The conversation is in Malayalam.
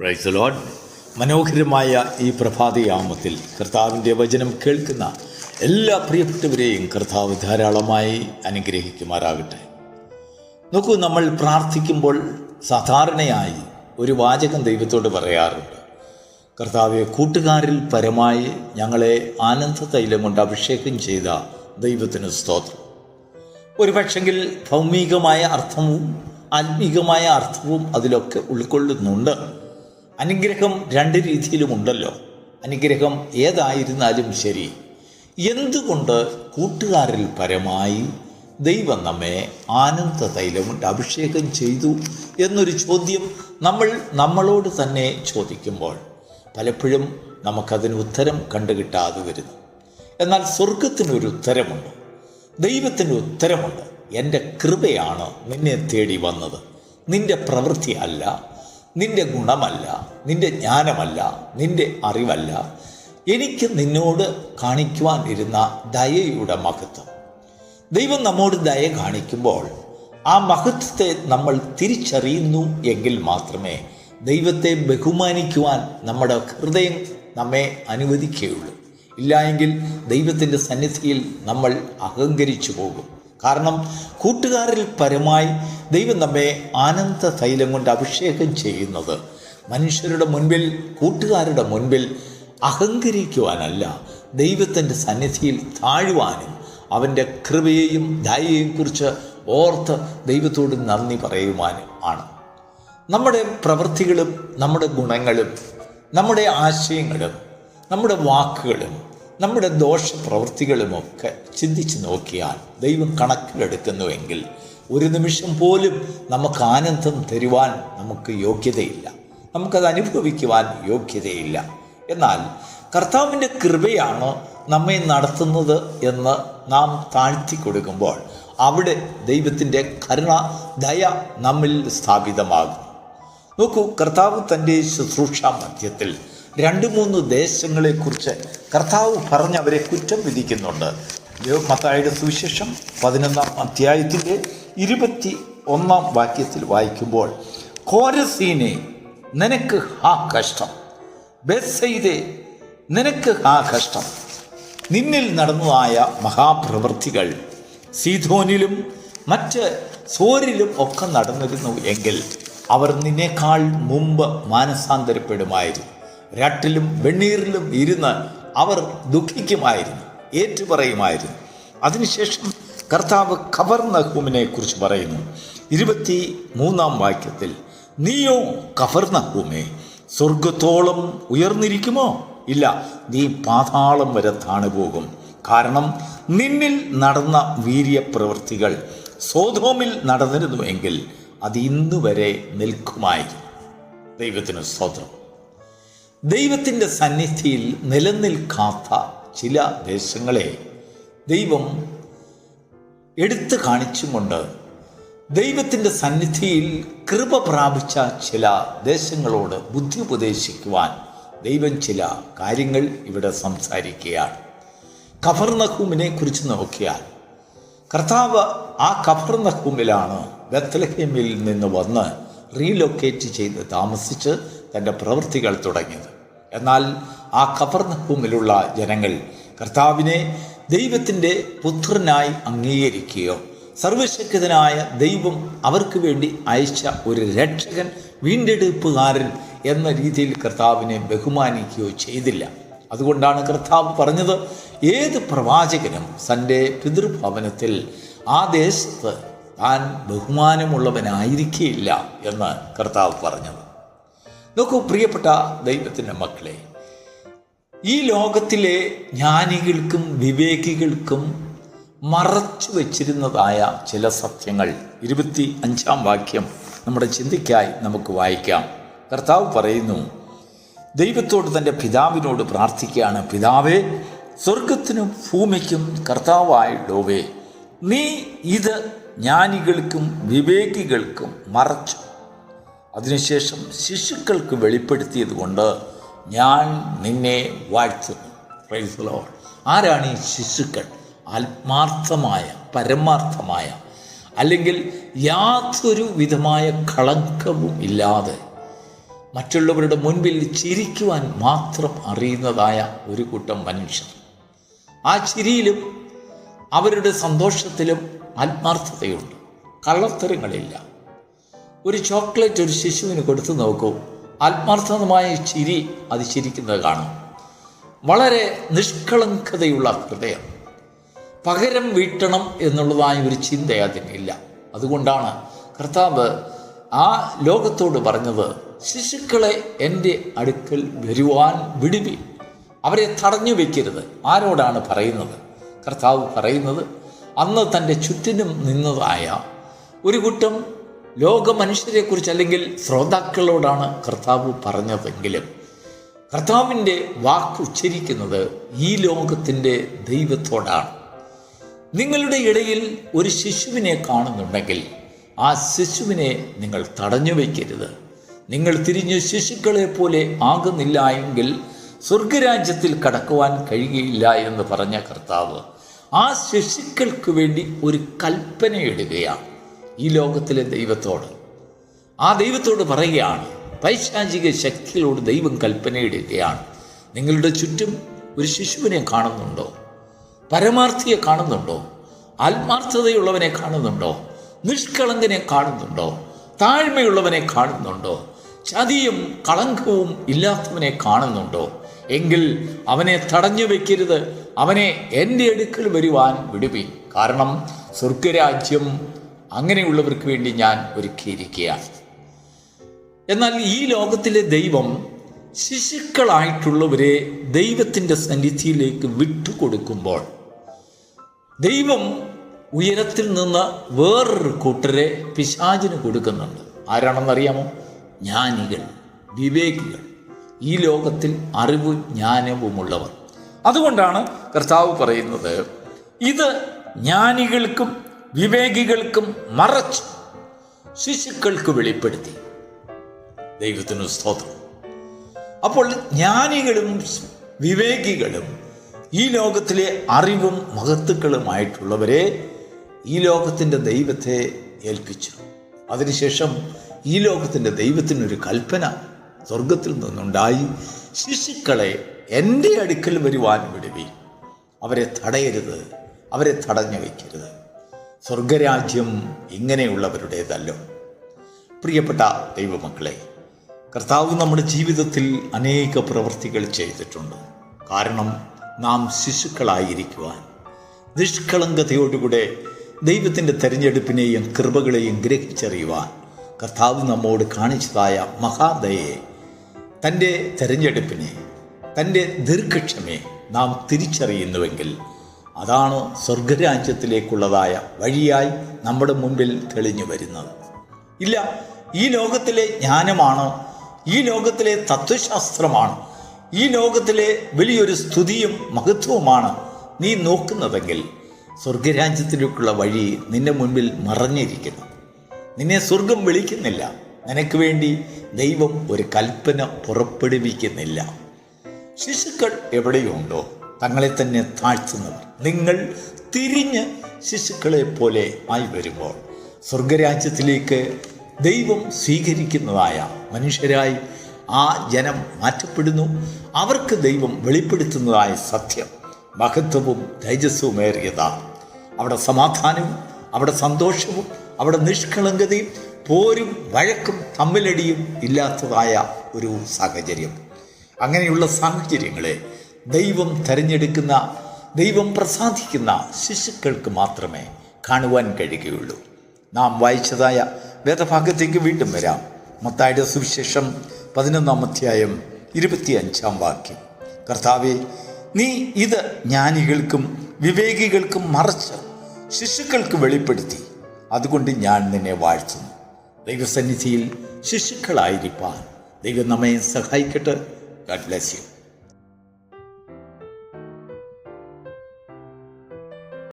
പ്രൈസ് ലോഡ് മനോഹരമായ ഈ പ്രഭാതയാമത്തിൽ കർത്താവിന്റെ വചനം കേൾക്കുന്ന എല്ലാ പ്രിയപ്പെട്ടവരെയും കർത്താവ് ധാരാളമായി അനുഗ്രഹിക്കുമാറാകട്ടെ. നോക്കൂ നമ്മൾ പ്രാർത്ഥിക്കുമ്പോൾ സാധാരണയായി ഒരു വാചകം ദൈവത്തോട് പറയാറുണ്ട്. കർത്താവെ കൂട്ടുകാരിൽ പരമായി ഞങ്ങളെ ആനന്ദ തൈലം കൊണ്ട് അഭിഷേകം ചെയ്ത ദൈവത്തിന് സ്തോത്രം. ഒരു പക്ഷെങ്കിൽ ഭൗമികമായ അർത്ഥവും ആത്മീകമായ അർത്ഥവും അതിലൊക്കെ ഉൾക്കൊള്ളുന്നുണ്ട്. അനുഗ്രഹം രണ്ട് രീതിയിലുമുണ്ടല്ലോ. അനുഗ്രഹം ഏതായിരുന്നാലും ശരി. എന്തുകൊണ്ട് കൂട്ടുകാരിൽ പരമായി ദൈവം നമ്മെ ആനന്ദ തൈലം കൊണ്ട് അഭിഷേകം ചെയ്തു എന്നൊരു ചോദ്യം നമ്മൾ നമ്മളോട് തന്നെ ചോദിക്കുമ്പോൾ പലപ്പോഴും നമുക്കതിന് ഉത്തരം കണ്ടുകിട്ടാതെ വരുന്നു. എന്നാൽ സ്വർഗത്തിനൊരു ഉത്തരമുണ്ട് ദൈവത്തിന് ഉത്തരമുണ്ട്. എന്റെ കൃപയാണ് നിന്നെ തേടി വന്നത്. നിന്റെ പ്രവൃത്തി അല്ല നിന്റെ ഗുണമല്ല നിന്റെ ജ്ഞാനമല്ല നിന്റെ അറിവല്ല. എനിക്ക് നിന്നോട് കാണിക്കുവാൻ ഇരുന്ന ദയയുടെ മഹത്വം. ദൈവം നമ്മോട് ദയ കാണിക്കുമ്പോൾ ആ മഹത്വത്തെ നമ്മൾ തിരിച്ചറിയുന്നു എങ്കിൽ മാത്രമേ ദൈവത്തെ ബഹുമാനിക്കുവാൻ നമ്മുടെ ഹൃദയം നമ്മെ അനുവദിക്കുകയുള്ളൂ. ഇല്ലായെങ്കിൽ ദൈവത്തിന്റെ സന്നിധിയിൽ നമ്മൾ അഹങ്കരിച്ചു പോകും. കാരണം കൂട്ടുകാരിൽ പരമായി ദൈവം നമ്മെ ആനന്ദ തൈലം കൊണ്ട് അഭിഷേകം ചെയ്യുന്നത്. മനുഷ്യരുടെ മുൻപിൽ കൂട്ടുകാരുടെ മുൻപിൽ അഹങ്കരിക്കുവാനല്ല ദൈവത്തിന്റെ സന്നിധിയിൽ താഴുവാനും അവന്റെ കൃപയെയും ദയയെയും കുറിച്ച് ഓർത്ത് ദൈവത്തോട് നന്ദി പറയുവാനും ആണ്. നമ്മുടെ പ്രവൃത്തികളും നമ്മുടെ ഗുണങ്ങളും നമ്മുടെ ആശയങ്ങളും നമ്മുടെ വാക്കുകളും നമ്മുടെ ദോഷ പ്രവൃത്തികളുമൊക്കെ ചിന്തിച്ച് നോക്കിയാൽ ദൈവം കണക്കിലെടുക്കുന്നുവെങ്കിൽ ഒരു നിമിഷം പോലും നമുക്ക് ആനന്ദം തരുവാൻ നമുക്ക് യോഗ്യതയില്ല. നമുക്കത് അനുഭവിക്കുവാൻ യോഗ്യതയില്ല. എന്നാൽ കർത്താവിന്റെ കൃപയാണ് നമ്മെ നടത്തുന്നത് എന്ന് നാം താഴ്ത്തി കൊടുക്കുമ്പോൾ അവിടെ ദൈവത്തിന്റെ കരുണ ദയ നമ്മിൽ സ്ഥാപിതമാകും നോക്കൂ കർത്താവ് തന്റെ ശുശ്രൂഷ മധ്യത്തിൽ രണ്ട് മൂന്ന് ദേശങ്ങളെക്കുറിച്ച് കർത്താവ് പറഞ്ഞ് അവരെ കുറ്റം വിധിക്കുന്നുണ്ട്. മത്തായുടെ സുവിശേഷം പതിനൊന്നാം അധ്യായത്തിന്റെ ഇരുപത്തി ഒന്നാം വാക്യത്തിൽ വായിക്കുമ്പോൾ കോരസീനെ നിനക്ക് ആ കഷ്ടം. ബെസ്സൈദേ നിനക്ക് ആ കഷ്ടം. നിന്നിൽ നടന്നതായ മഹാപ്രവൃത്തികൾ സീധോനിലും മറ്റ് സോരിലും ഒക്കെ നടന്നിരുന്നു എങ്കിൽ അവർ നിന്നേക്കാൾ മുമ്പ് മാനസാന്തരപ്പെടുമായിരുന്നു. രട്ടിലും വെണ്ണീറിലും ഇരുന്ന് അവർ ദുഃഖിക്കുമായിരുന്നു ഏറ്റുപറയുമായിരുന്നു. അതിനുശേഷം കർത്താവ് ഖബർ നഹൂമിനെ കുറിച്ച് പറയുന്നു. ഇരുപത്തി മൂന്നാം വാക്യത്തിൽ നീയോ ഖബർ നഹൂമേ സ്വർഗത്തോളം ഉയർന്നിരിക്കുമോ? ഇല്ല നീ പാതാളം വരെ താണുപോകും. കാരണം നിന്നിൽ നടന്ന വീര്യപ്രവൃത്തികൾ സോതോമിൽ നടന്നിരുന്നുവെങ്കിൽ അത് ഇന്നുവരെ നിൽക്കുമായിരുന്നു. ദൈവത്തിന് സ്തോത്രം. ദൈവത്തിന്റെ സന്നിധിയിൽ നിലനിൽക്കാത്ത ചില ദേശങ്ങളെ ദൈവം എടുത്തു കാണിച്ചുകൊണ്ട് ദൈവത്തിന്റെ സന്നിധിയിൽ കൃപ പ്രാപിച്ച ചില ദേശങ്ങളോട് ബുദ്ധി ഉപദേശിക്കുവാൻ ദൈവം ചില കാര്യങ്ങൾ ഇവിടെ സംസാരിക്കുകയാണ്. കഫർനഹൂമിനെ കുറിച്ച് നോക്കിയാൽ കർത്താവ് ആ കഫർനഹൂമിലാണ് ബത്തലഹേമിൽ നിന്ന് വന്ന് റീലൊക്കേറ്റ് ചെയ്ത് താമസിച്ച് തന്റെ പ്രവൃത്തികൾ തുടങ്ങിയത്. എന്നാൽ ആ കഫർനഹൂമിലുള്ള ജനങ്ങൾ കർത്താവിനെ ദൈവത്തിന്റെ പുത്രനായി അംഗീകരിക്കുകയോ സർവശക്തനായ ദൈവം അവർക്ക് വേണ്ടി അയച്ച ഒരു രക്ഷകൻ വീണ്ടെടുപ്പുകാരൻ എന്ന രീതിയിൽ കർത്താവിനെ ബഹുമാനിക്കുകയോ ചെയ്തില്ല. അതുകൊണ്ടാണ് കർത്താവ് പറഞ്ഞത് ഏത് പ്രവാചകനും തന്റെ പിതൃഭവനത്തിൽ ആ ദേശത്ത് താൻ ബഹുമാനമുള്ളവനായിരിക്കില്ല എന്ന് കർത്താവ് പറഞ്ഞത്. നോക്കൂ പ്രിയപ്പെട്ട ദൈവത്തിന്റെ മക്കളെ ഈ ലോകത്തിലെ ജ്ഞാനികൾക്കും വിവേകികൾക്കും മറച്ചു വച്ചിരുന്നതായ ചില സത്യങ്ങൾ. ഇരുപത്തി അഞ്ചാം വാക്യം നമ്മുടെ ചിന്തയ്ക്കായി നമുക്ക് വായിക്കാം. കർത്താവ് പറയുന്നു ദൈവത്തോട് തന്റെ പിതാവിനോട് പ്രാർത്ഥിക്കുകയാണ്. പിതാവേ സ്വർഗത്തിനും ഭൂമിക്കും കർത്താവായിടോവേ നീ ഇത് ജ്ഞാനികൾക്കും വിവേകികൾക്കും മറച്ചു അതിനുശേഷം ശിശുക്കൾക്ക് വെളിപ്പെടുത്തിയത് കൊണ്ട് ഞാൻ നിന്നെ വാഴ്ത്തുന്നു. പ്രൈസ് ലോർഡ് ആരാണ് ഈ ശിശുക്കൾ? ആത്മാർത്ഥമായ പരമാർത്ഥമായ അല്ലെങ്കിൽ യാതൊരു വിധമായ കളങ്കവും ഇല്ലാതെ മറ്റുള്ളവരുടെ മുൻപിൽ ചിരിക്കുവാൻ മാത്രം അറിയുന്നതായ ഒരു കൂട്ടം മനുഷ്യർ. ആ ചിരിയിലും അവരുടെ സന്തോഷത്തിലും ആത്മാർത്ഥതയുണ്ട്. കള്ളത്തരങ്ങളില്ല. ഒരു ചോക്ലേറ്റ് ഒരു ശിശുവിന് കൊടുത്തു നോക്കൂ. ആത്മാർത്ഥമായ ചിരി അത് ചിരിക്കുന്നത് കാണും. വളരെ നിഷ്കളങ്കതയുള്ള ഹൃദയം. പകരം വീട്ടണം എന്നുള്ളതായ ഒരു ചിന്ത അതിനില്ല അതുകൊണ്ടാണ് കർത്താവ് ആ ലോകത്തോട് പറഞ്ഞത് ശിശുക്കളെ എന്റെ അടുക്കൽ വരുവാൻ വിടുവി. അവരെ തടഞ്ഞു വയ്ക്കരുത് ആരോടാണ് പറയുന്നത്? കർത്താവ് പറയുന്നത് അന്ന് തന്റെ ചുറ്റിനും നിന്നതായ ഒരു കൂട്ടം ലോക മനുഷ്യരെക്കുറിച്ച് അല്ലെങ്കിൽ ശ്രോതാക്കളോടാണ് കർത്താവ് പറഞ്ഞതെങ്കിലും കർത്താവിന്റെ വാക്ക് ഉച്ചരിക്കുന്നത് ഈ ലോകത്തിന്റെ ദൈവത്തോടാണ്. നിങ്ങളുടെ ഇടയിൽ ഒരു ശിശുവിനെ കാണുന്നുണ്ടെങ്കിൽ ആ ശിശുവിനെ നിങ്ങൾ തടഞ്ഞു വയ്ക്കരുത്. നിങ്ങൾ തിരിഞ്ഞ് ശിശുക്കളെ പോലെ ആകുന്നില്ല എങ്കിൽ സ്വർഗരാജ്യത്തിൽ കടക്കുവാൻ കഴിയുകയില്ല എന്ന് പറഞ്ഞ കർത്താവ് ആ ശിശുക്കൾക്ക് വേണ്ടി ഒരു കൽപ്പന ഇടുകയാണ്. ഈ ലോകത്തിലെ ദൈവത്തോട്. ആ ദൈവത്തോട് പറയുകയാണ് പൈശാചിക ശക്തികളോട് ദൈവം കൽപ്പനയിടുകയാണ്. നിങ്ങളുടെ ചുറ്റും ഒരു ശിശുവിനെ കാണുന്നുണ്ടോ? പരമാർത്ഥിയെ കാണുന്നുണ്ടോ? ആത്മാർത്ഥതയുള്ളവനെ കാണുന്നുണ്ടോ? നിഷ്കളങ്കനെ കാണുന്നുണ്ടോ? താഴ്മയുള്ളവനെ കാണുന്നുണ്ടോ? ചതിയും കളങ്കവും ഇല്ലാത്തവനെ കാണുന്നുണ്ടോ? എങ്കിൽ അവനെ തടഞ്ഞു വെക്കരുത് അവനെ എന്റെ അടുക്കൽ വരുവാൻ വിടുവി കാരണം സ്വർഗരാജ്യം അങ്ങനെയുള്ളവർക്ക് വേണ്ടി ഞാൻ ഒരുക്കിയിരിക്കുകയാണ്. എന്നാൽ ഈ ലോകത്തിലെ ദൈവം ശിശുക്കളായിട്ടുള്ളവരെ ദൈവത്തിന്റെ സന്നിധിയിലേക്ക് വിട്ടുകൊടുക്കുമ്പോൾ ദൈവം ഉയരത്തിൽ നിന്ന് വേറൊരു കൂട്ടരെ പിശാചിന് കൊടുക്കുന്നുണ്ട്. ആരാണെന്നറിയാമോ? ജ്ഞാനികൾ വിവേകികൾ. ഈ ലോകത്തിൽ അറിവും ജ്ഞാനവുമുള്ളവർ. അതുകൊണ്ടാണ് കർത്താവ് പറയുന്നത് ഇത് ജ്ഞാനികൾക്കും വിവേകികൾക്കും മറച്ച് ശിശുക്കൾക്ക് വെളിപ്പെടുത്തി. ദൈവത്തിന് സ്തോത്രം. അപ്പോൾ ജ്ഞാനികളും വിവേകികളും ഈ ലോകത്തിലെ അറിവും മഹത്തുക്കളുമായിട്ടുള്ളവരെ ഈ ലോകത്തിന്റെ ദൈവത്തെ ഏൽപ്പിച്ചു. അതിനുശേഷം ഈ ലോകത്തിന്റെ ദൈവത്തിനൊരു കൽപ്പന സ്വർഗത്തിൽ നിന്നുണ്ടായി. ശിശുക്കളെ എന്റെ അടുക്കൽ വരുവാൻ വിടുവി അവരെ തടയരുത്. അവരെ തടഞ്ഞു വയ്ക്കരുത്. സ്വർഗരാജ്യം ഇങ്ങനെയുള്ളവരുടേതല്ലോ. പ്രിയപ്പെട്ട ദൈവമക്കളെ കർത്താവ് നമ്മുടെ ജീവിതത്തിൽ അനേക പ്രവൃത്തികൾ ചെയ്തിട്ടുണ്ട്. കാരണം നാം ശിശുക്കളായിരിക്കുവാൻ നിഷ്കളങ്കതയോടുകൂടെ ദൈവത്തിന്റെ തെരഞ്ഞെടുപ്പിനെയും കൃപകളെയും ഗ്രഹിച്ചറിയുവാൻ കർത്താവ് നമ്മോട് കാണിച്ചതായ മഹാദയെ തന്റെ തെരഞ്ഞെടുപ്പിനെ തന്റെ ദീർഘക്ഷമയെ നാം തിരിച്ചറിയുന്നുവെങ്കിൽ അതാണ് സ്വർഗരാജ്യത്തിലേക്കുള്ളതായ വഴിയായി നമ്മുടെ മുമ്പിൽ തെളിഞ്ഞു വരുന്നത്. ഇല്ല ഈ ലോകത്തിലെ ജ്ഞാനമാണ് ഈ ലോകത്തിലെ തത്വശാസ്ത്രമാണ് ഈ ലോകത്തിലെ വലിയൊരു സ്തുതിയും മഹത്വവുമാണ് നീ നോക്കുന്നതെങ്കിൽ സ്വർഗരാജ്യത്തിലേക്കുള്ള വഴി നിന്റെ മുൻപിൽ മറഞ്ഞിരിക്കുന്നു. നിന്നെ സ്വർഗം വിളിക്കുന്നില്ല. നിനക്ക് വേണ്ടി ദൈവം ഒരു കൽപ്പന പുറപ്പെടുവിക്കുന്നില്ല. ശിശുക്കൾ എവിടെയുണ്ടോ? തങ്ങളെ തന്നെ താഴ്ത്തുന്നവർ. നിങ്ങൾ തിരിഞ്ഞ് ശിശുക്കളെ പോലെ ആയി വരുമ്പോൾ സ്വർഗരാജ്യത്തിലേക്ക് ദൈവം സ്വീകരിക്കുന്നതായ മനുഷ്യരായി ആ ജനം മാറ്റപ്പെടുന്നു. അവർക്ക് ദൈവം വെളിപ്പെടുത്തുന്നതായ സത്യം മഹത്വവും തേജസ്സുമേറിയതാണ് അവിടെ സമാധാനവും അവിടെ സന്തോഷവും അവിടെ നിഷ്കളങ്കതയും പോരും വഴക്കും തമ്മിലടിയും ഇല്ലാത്തതായ ഒരു സാഹചര്യം. അങ്ങനെയുള്ള സാഹചര്യങ്ങളെ ദൈവം തിരഞ്ഞെടുക്കുന്ന ദൈവം പ്രസാദിക്കുന്ന ശിശുക്കൾക്ക് മാത്രമേ കാണുവാൻ കഴിയുകയുള്ളൂ. നാം വായിച്ചതായ വേദഭാഗത്തേക്ക് വീണ്ടും വരാം. മത്തായുടെ സുവിശേഷം പതിനൊന്നാം അധ്യായം ഇരുപത്തിയഞ്ചാം വാക്യം. കർത്താവെ നീ ഇത് ജ്ഞാനികൾക്കും വിവേകികൾക്കും മറച്ച് ശിശുക്കൾക്ക് വെളിപ്പെടുത്തി. അതുകൊണ്ട് ഞാൻ നിന്നെ വാഴ്ത്തുന്നു. ദൈവസന്നിധിയിൽ ശിശുക്കളായിരിക്കാൻ ദൈവം നമ്മെ സഹായിക്കട്ടെ. ഗഡ് യു